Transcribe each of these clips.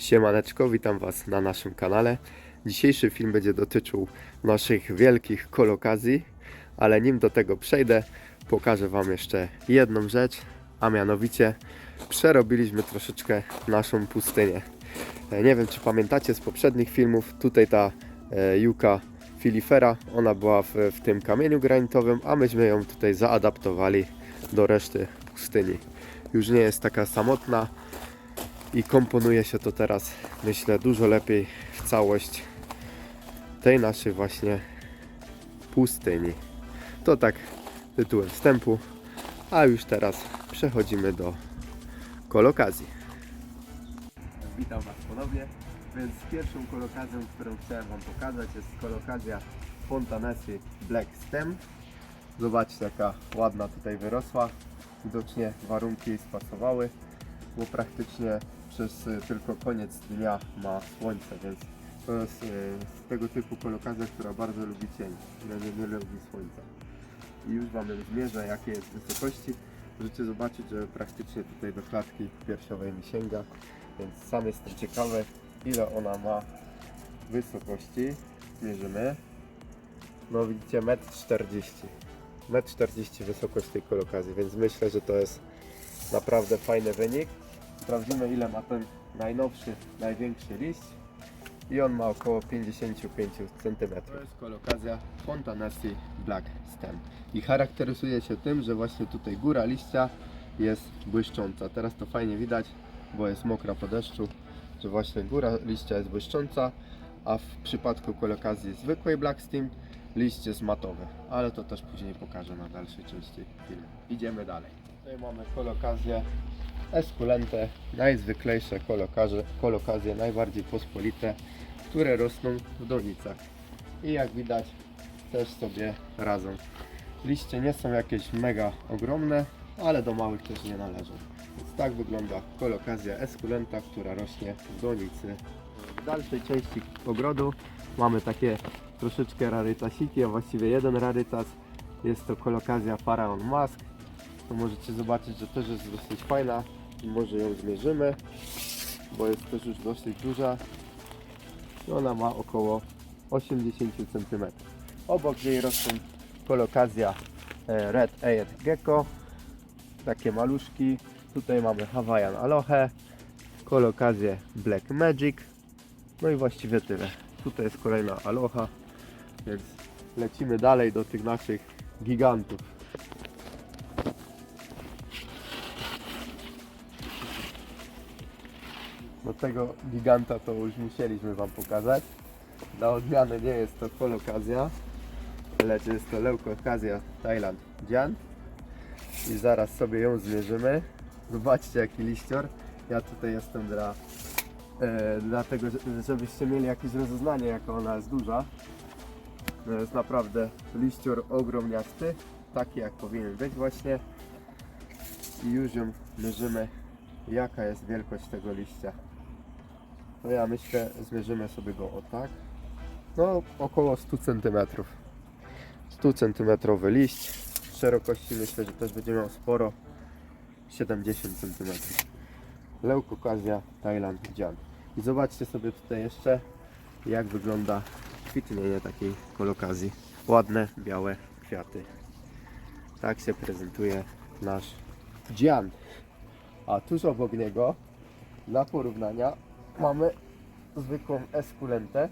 Siemaneczko, witam Was na naszym kanale. Dzisiejszy film będzie dotyczył naszych wielkich kolokazji, ale nim do tego przejdę, pokażę Wam jeszcze jedną rzecz, a mianowicie przerobiliśmy troszeczkę naszą pustynię. E, Nie wiem, czy pamiętacie z poprzednich filmów, tutaj ta e, Juka filifera, ona była w, w tym kamieniu granitowym, a myśmy ją tutaj zaadaptowali do reszty pustyni. Już nie jest taka samotna, i komponuje się to teraz, myślę, dużo lepiej w całość tej naszej właśnie pustyni. To tak tytułem wstępu, a już teraz przechodzimy do kolokazji. Witam Was ponownie, więc pierwszą kolokacją, którą chciałem Wam pokazać jest kolokazja Fontanesy Black Stem. Zobaczcie jaka ładna tutaj wyrosła, widocznie warunki spasowały bo praktycznie przez y, tylko koniec dnia ma słońce, więc to jest y, z tego typu kolokazja, która bardzo lubi cień, nie, nie, lubi słońca. I już Wam zmierzę jakie jest wysokości. Możecie zobaczyć, że praktycznie tutaj do klatki piersiowej mi sięga, więc sam jestem ciekawy ile ona ma wysokości. Mierzymy. No widzicie 1,40 m. 1,40 m wysokość tej kolokazji, więc myślę, że to jest naprawdę fajny wynik. Sprawdzimy ile ma ten najnowszy, największy liść i on ma około 55 cm. To jest kolokazja Fontanesi Black Stem i charakteryzuje się tym, że właśnie tutaj góra liścia jest błyszcząca. Teraz to fajnie widać, bo jest mokra po deszczu, że właśnie góra liścia jest błyszcząca, a w przypadku kolokazji zwykłej Black Stem liść jest matowy, ale to też później pokażę na dalszej części filmu. Idziemy dalej. Tutaj mamy kolokazję Esculente, najzwyklejsze kolokaże, kolokazje, najbardziej pospolite, które rosną w donicach. I jak widać też sobie radzą. Liście nie są jakieś mega ogromne, ale do małych też nie należą. Więc tak wygląda kolokazja Esculenta, która rośnie w donicy. W dalszej części ogrodu mamy takie troszeczkę rarytasiki, a właściwie jeden rarytas. Jest to kolokazja Pharaon Mask. To możecie zobaczyć, że też jest dosyć fajna może ją zmierzymy, bo jest też już dosyć duża. I ona ma około 80 cm. Obok niej rosną kolokazja e, Red Air Gecko, takie maluszki. Tutaj mamy Hawaiian Alohe, kolokazję Black Magic. No i właściwie tyle. Tutaj jest kolejna Aloha, więc lecimy dalej do tych naszych gigantów. Tego giganta to już musieliśmy Wam pokazać. Na odmianę nie jest to kolokazja, lecz jest to leukokazja Thailand Dzian. I zaraz sobie ją zmierzymy. Zobaczcie jaki liścior. Ja tutaj jestem dla, e, dlatego, że- żebyście mieli jakieś rozeznanie jaka ona jest duża. To jest naprawdę liścior ogromniasty, taki jak powinien być właśnie. I już ją mierzymy jaka jest wielkość tego liścia. No ja myślę, zmierzymy sobie go o tak. No około 100 cm. 100 cm liść. Szerokości myślę, że też będzie miał sporo. 70 cm. Leukokazja Thailand Dzian. I zobaczcie sobie tutaj jeszcze jak wygląda kwitnienie takiej kolokazji. Ładne, białe kwiaty. Tak się prezentuje nasz dzian. A tuż obok niego, dla porównania, mamy zwykłą eskulentę,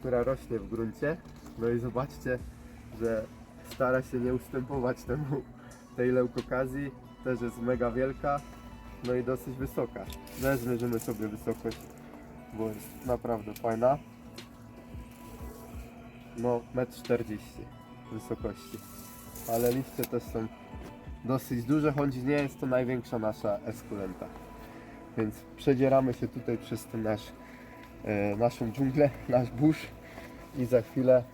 która rośnie w gruncie. No i zobaczcie, że stara się nie ustępować temu tej leukokazji. Też jest mega wielka, no i dosyć wysoka. Zmierzymy sobie wysokość, bo jest naprawdę fajna. No 1,40 m wysokości. Ale liście też są dosyć duże, choć nie jest to największa nasza eskulenta. Więc przedzieramy się tutaj przez ten nasz, e, naszą dżunglę, nasz burz i za chwilę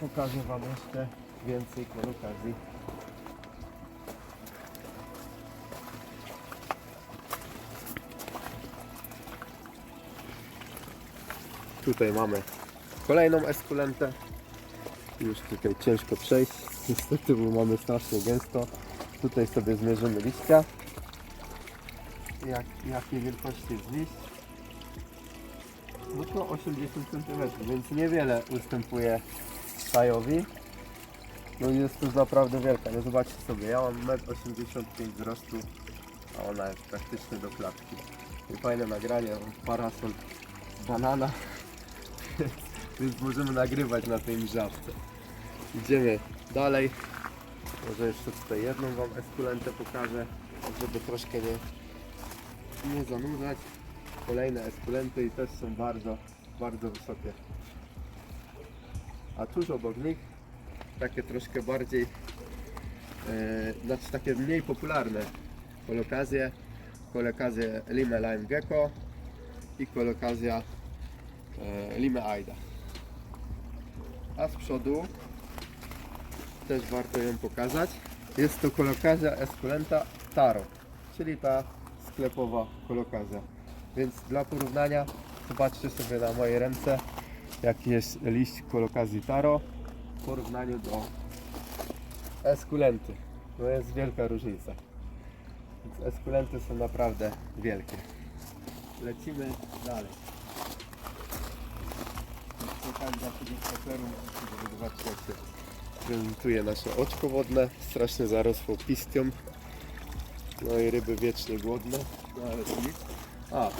pokażę Wam jeszcze więcej kolokazji. Tutaj mamy kolejną eskulentę. Już tutaj ciężko przejść, niestety, bo mamy strasznie gęsto. Tutaj sobie zmierzymy liścia jak, jakiej wielkości jest liść. No to 80 cm, więc niewiele ustępuje Tajowi. No i jest to naprawdę wielka, no zobaczcie sobie, ja mam 1,85 m wzrostu, a ona jest praktycznie do klatki. I fajne nagranie, parasol banana, więc możemy nagrywać na tej żabce. Idziemy dalej. Może jeszcze tutaj jedną Wam eskulentę pokażę, żeby troszkę nie, nie zanudzać. Kolejne eskulenty i też są bardzo, bardzo wysokie. A tuż obok nich takie troszkę bardziej, e, znaczy takie mniej popularne kolokazje. Kolokazje Lime Lime Gecko i kolokazja e, Lime Aida. A z przodu też warto ją pokazać. Jest to kolokazja Esculenta Taro, czyli ta sklepowa kolokazja. Więc dla porównania zobaczcie sobie na moje ręce jaki jest liść kolokazji Taro w porównaniu do Esculenty. No jest wielka różnica. Więc Esculenty są naprawdę wielkie. Lecimy dalej. Zobaczyć jak się prezentuje nasze oczko wodne. Strasznie zarosło pistią. No i ryby wiecznie głodne. No ale to nic. A,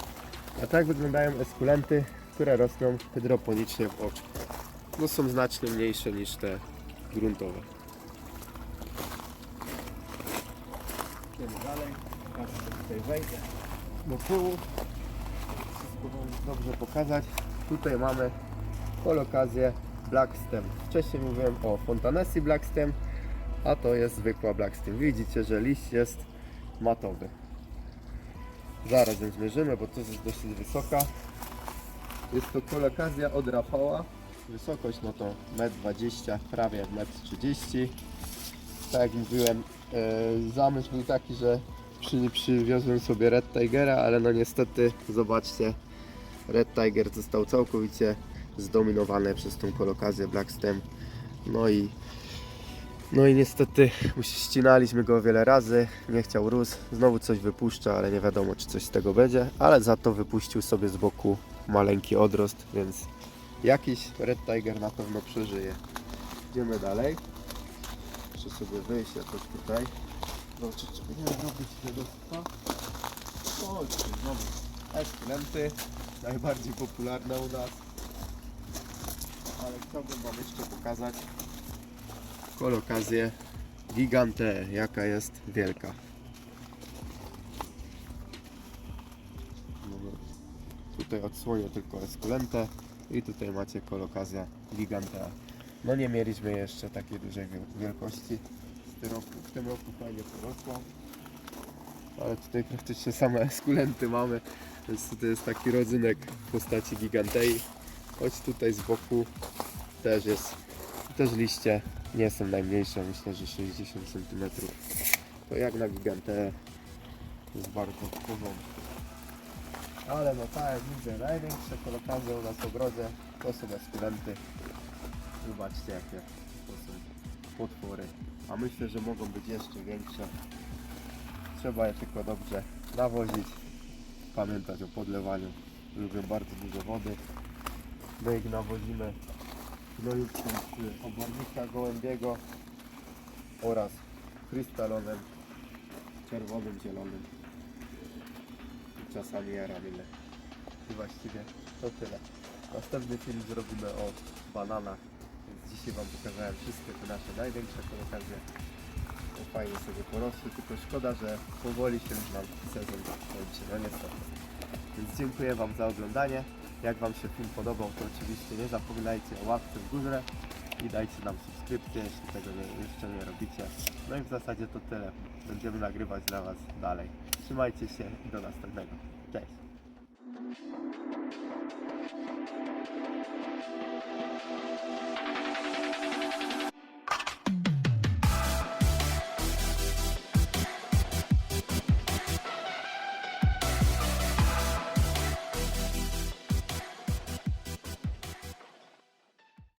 a tak wyglądają eskulenty, które rosną hydroponicznie w oczku. No są znacznie mniejsze niż te gruntowe. Idziemy dalej. Sobie tutaj wejdę do tyłu. Wszystko wam dobrze pokazać. Tutaj mamy kolokazję Black Stem. Wcześniej mówiłem o Fontanesi Black Stem, a to jest zwykła Black Stem. Widzicie, że liść jest matowy. Zaraz ją zmierzymy, bo to jest dosyć wysoka. Jest to kolokazja od Rafała. Wysokość no to 1,20 m, prawie 1,30 m. Tak jak mówiłem, e, zamysł był taki, że przy, przywiozłem sobie Red Tigera, ale no niestety, zobaczcie, Red Tiger został całkowicie zdominowany przez tą kolokazję Black Stem. No i no i niestety ścinaliśmy go wiele razy, nie chciał rósł, znowu coś wypuszcza, ale nie wiadomo czy coś z tego będzie, ale za to wypuścił sobie z boku maleńki odrost, więc jakiś Red Tiger na pewno przeżyje. Idziemy dalej. Muszę sobie wyjść jakoś tutaj. Zobaczyć czy nie zrobić śledztwa. Chodźcie, znowu. Eskulenty, najbardziej popularne u nas. Ale chciałbym Wam jeszcze pokazać kolokazję Gigante, jaka jest wielka. Tutaj odsłonię tylko Esculentę i tutaj macie kolokazja Gigantea. No nie mieliśmy jeszcze takiej dużej wiel- wielkości w tym roku, fajnie porosła. Ale tutaj praktycznie same Esculenty mamy, więc tutaj jest taki rodzynek w postaci Gigantei. Choć tutaj z boku też jest, też liście nie są najmniejsze, myślę, że 60 cm. To jak na gigantę jest bardzo porządku. Ale no tak widzę, największe kolokazje u nas w ogrodzie to są eskulenty. Zobaczcie jakie to są potwory. A myślę, że mogą być jeszcze większe. Trzeba je tylko dobrze nawozić. Pamiętać o podlewaniu. Lubią bardzo dużo wody. My ich nawozimy gnojówką z obornika gołębiego oraz krystalonem czerwonym, zielonym i czasami aramile. I właściwie to tyle. Następny film zrobimy o bananach, więc dzisiaj Wam pokazałem wszystkie te nasze największe kolokacje. Fajnie sobie porosły, tylko szkoda, że powoli się już nam sezon kończy, no niestety. Więc dziękuję Wam za oglądanie. Jak Wam się film podobał, to oczywiście nie zapominajcie o łapce w górze i dajcie nam subskrypcję, jeśli tego nie, jeszcze nie robicie. No i w zasadzie to tyle. Będziemy nagrywać dla Was dalej. Trzymajcie się i do następnego. Cześć!